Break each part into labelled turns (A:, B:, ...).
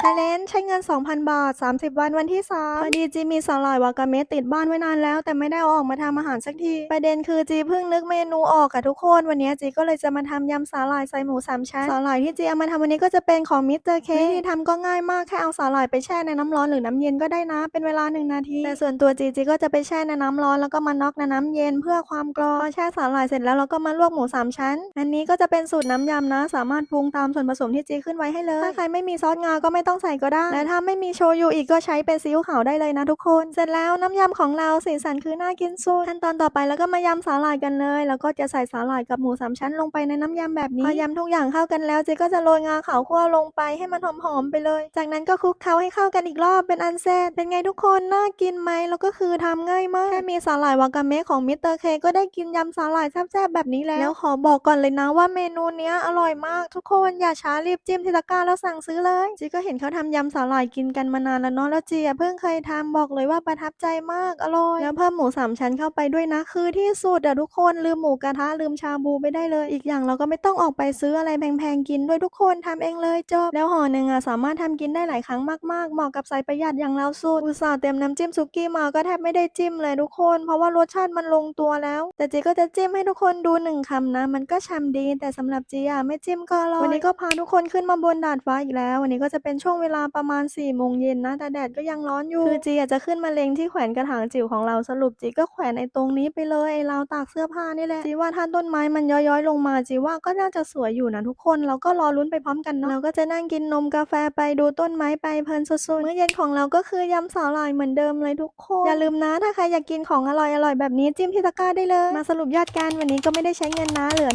A: ชาเลนจ์ใช้เงิน 2,000 บาท 30 วันวันที่3พอดีจีมีสาหร่ายวากาเมะติดบ้านไว้นานแล้ว แต่ไม่ได้ออกมาทำอาหารสักที ประเด็นคือจีเพิ่งนึกเมนูออกอะทุกคน วันนี้จีก็เลยจะมาทำยำสาหร่ายใส่หมูสามชั้นสาหร่ายที่จีเอามาทำวันนี้ก็จะเป็นของมิสเตอร์เควิธีทำก็ง่ายมากแค่เอาสาหร่ายไปแช่ในน้ำร้อนหรือน้ำเย็นก็ได้นะ เป็นเวลา 1 นาที แต่ส่วนตัวจีจีก็จะไปแช่ในน้ำร้อนแล้วก็มาน็อกในน้ำเย็นเพื่อความกรอบแช่สาหร่ายเสร็จแล้วเราก็มาลวกหมูสามชั้น อันนี้ก็จะเป็นสูตรน้ำยำนะ สามารถปรุงตามส่วนผสมที่จีขึ้นไว้ให้เลยถ้าใครไม่มีซอสงาก็ไม่ต้องใส่ก็ได้ และถ้าไม่มีโชยุอีกก็ใช้เป็นซีอิ๊วขาวได้เลยนะทุกคน เสร็จแล้วน้ำยำของเราสีสันคือน่ากินสุดขั้นตอนต่อไปแล้วก็มายำสาหร่ายกันเลย แล้วก็จะใส่สาหร่ายกับหมูสามชั้นลงไปในน้ำยำแบบนี้พอยำทุกอย่างเข้ากันแล้วเจีก็จะโรยงาขาวคั่วลงไปให้มันหอมๆไปเลย จากนั้นก็คลุกเคล้าให้เข้ากันอีกรอบเป็นอันเสร็จเป็นไงทุกคนน่ากินไหมแล้วก็คือทำง่ายมากแค่มีสาหร่ายวากาเมะของมิสเตอร์เคก็ได้กินยำสาหร่ายแซ่บๆแบบนี้แล้วแล้วขอบอกก่อนเลยนะว่าเมนูเนี้ยอร่อยมากทุกคนอย่าช้ารีบจิ้มที่ตะกร้าแล้วสั่งซื้อเลยจีก็เห็นเขาทำยำสาหร่ายกินกันมานานแล้วเนาะแล้วเจีอะเพิ่งเคยทำบอกเลยว่าประทับใจมากอร่อย แล้วเพิ่มหมูสามชั้นเข้าไปด้วยนะคือที่สุดอะทุกคนลืมหมูกระทะลืมชาบูไปได้เลย อีกอย่างเราก็ไม่ต้องออกไปซื้ออะไรแพงๆกินด้วยทุกคนทำเองเลยจบแล้วห่อหนึ่งอะสามารถทำกินได้หลายครั้งมากๆเหมาะกับสายประหยัดอย่างเราสุดอุตส่าห์เตรียมน้ำจิ้มซุกี้มาก็แทบไม่ได้จิ้มเลยทุกคน เพราะว่ารสชาติมันลงตัวแล้ว แต่จีก็จะจิ้มให้ทุกคนดูหนึ่งคำนะ มันก็ชำดีแต่สำหรับจีอะไม่จิ้มก็อร่อยวันนี้ก็พาทุกคนขึ้นมาบนดาดฟ้าอีกแล้ว วันนี้ก็จะเป็นช่วง่วงเวลาประมาณ4ี่โมงเย็นนะ แต่แดดก็ยังร้อนอยู่ คือจีอะจะขึ้นมาเลงที่แขวนกระถางจิ๋วของเราสรุปจีก็แขวนในตรงนี้ไปเลยไอ้ราวตากเสื้อผ้านี่แหละจีว่าถ้าต้นไม้มันย้อยๆ ลงมาจีว่าก็น่าจะสวยอยู่นะทุกคนเราก็รอลุ้นไปพร้อมกันเนาะเราก็จะนั่งกินนมกาแฟไปดูต้นไม้ไปเพลินสุดๆมื้อเย็นของเราก็คือยำสาหร่ายเหมือนเดิมเลยทุกคนอย่าลืมนะถ้าใครอยากกินของอร่อยๆแบบนี้จิ้มที่ตะกร้าได้เลย มาสรุปยอดกันวันนี้ก็ไม่ได้ใช้เงินนะเหลือ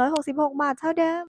A: 1,466 บาทเท่าเดิม